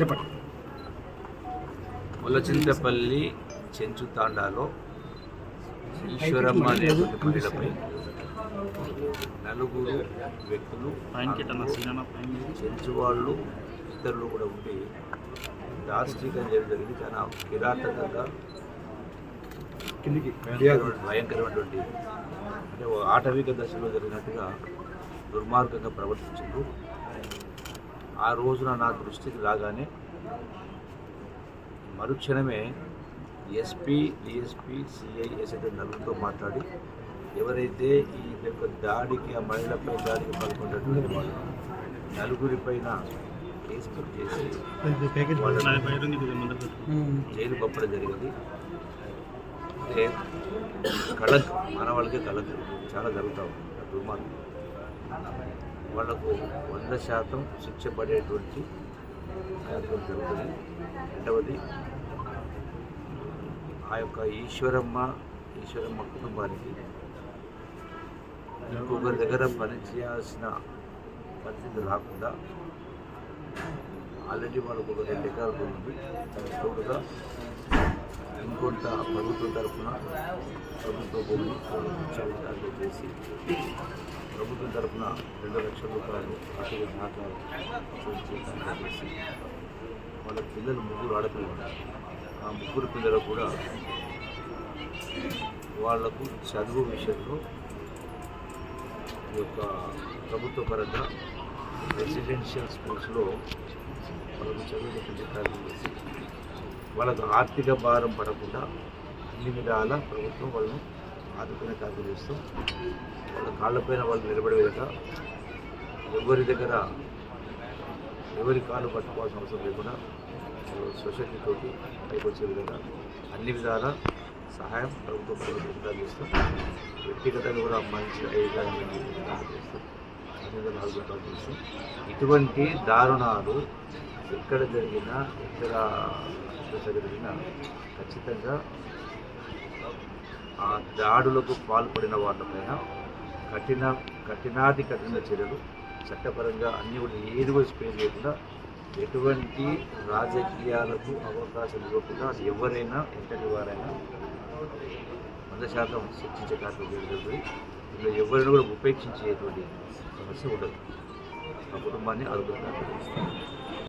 చెప్పండి. ములచింతపల్లి చెంచు తాండాలో ఈశ్వరమ్మ మహిళపై నలుగురు వ్యక్తులు చెంచు వాళ్ళు ఇతరులు కూడా ఉండి దాష్టీకం చేయడం జరిగింది. చాలా కిరాతకంగా భయంకరమైనటువంటి అంటే ఆటవిక దశలో జరిగినట్టుగా దుర్మార్గంగా ప్రవర్తించారు ఆ రోజున నా దృష్టికి రాగానే మరుక్షణమే ఎస్పీ డిఎస్పీ సిఐ ఎస్ఐ నలుగురితో మాట్లాడి ఎవరైతే ఈ యొక్క దాడికి ఆ మహిళపై దాడికి పాల్గొన్నటువంటి వాళ్ళు నలుగురి పైన కేసు బుక్ చేసి జైలు పంపడం జరిగింది. అంటే కళకు మానవాళ్ళకే కళకు చాలా జరుగుతూ ఉంది. దుర్మార్గం. వాళ్ళకు వంద శాతం శిక్ష పడేటువంటి కార్యక్రమం జరుగుతుంది. రెండవది ఆ యొక్క ఈశ్వరమ్మ ఈశ్వరమ్మ కుటుంబానికి ఇంకొకరి దగ్గర పని చేయాల్సిన పరిస్థితి రాకుండా ఆల్రెడీ వాళ్ళకు ఒక రెండు ఎకరాలు ఉంది. దానికి తోడుగా ఇంకొంత ప్రభుత్వం తరఫున ప్రభుత్వ భూమి చౌకగా చేసి ప్రభుత్వం తరఫున రెండు లక్షల రూపాయలు ఆర్థిక సహకారం చేసి వాళ్ళ పిల్లలు ముగ్గురు ఆడపిల్లలు. ఆ ముగ్గురు పిల్లలు కూడా వాళ్ళకు చదువు విషయంలో ఈ యొక్క ప్రభుత్వ పరంగా రెసిడెన్షియల్ స్కూల్స్లో వాళ్ళకు చదువు పెంచే కార్యక్రమం చేసి వాళ్ళకు ఆర్థిక భారం పడకుండా అన్ని విధాల ప్రభుత్వం వాళ్ళను ఆదుకునే కార్యక్రమం చేస్తూ వాళ్ళ కాళ్ళపైన వాళ్ళు నిలబడే ఎవరి దగ్గర ఎవరి కాళ్ళు పట్టుకోవాల్సిన అవసరం లేకుండా సొసైటీతోటి పైకి వచ్చే విధంగా అన్ని విధాల సహాయం ప్రభుత్వం ప్రభుత్వం చేస్తూ వ్యక్తిగతంగా కూడా మంచి అయ్యేదాన్ని ఇటువంటి దారుణాలు ఎక్కడ జరిగినా ఎక్కడ దశ ఖచ్చితంగా ఆ దాడులకు పాల్పడిన వాళ్ళపైన కఠిన కఠినాది కఠిన చర్యలు చట్టపరంగా అన్నీ కూడా ఏది కూడా స్పేర్ లేకుండా ఎటువంటి రాజకీయాలకు అవకాశం ఇవ్వకుండా అది ఎవరైనా ఎంతటి వారైనా వంద శాతం శిక్షించే కార్యక్రమం జరుగుతుంది ఇందులో ఎవరిని కూడా ఉపేక్షించేటువంటి సమస్య ఉండదు. ఆ కుటుంబాన్ని ఆదుకుంటారు.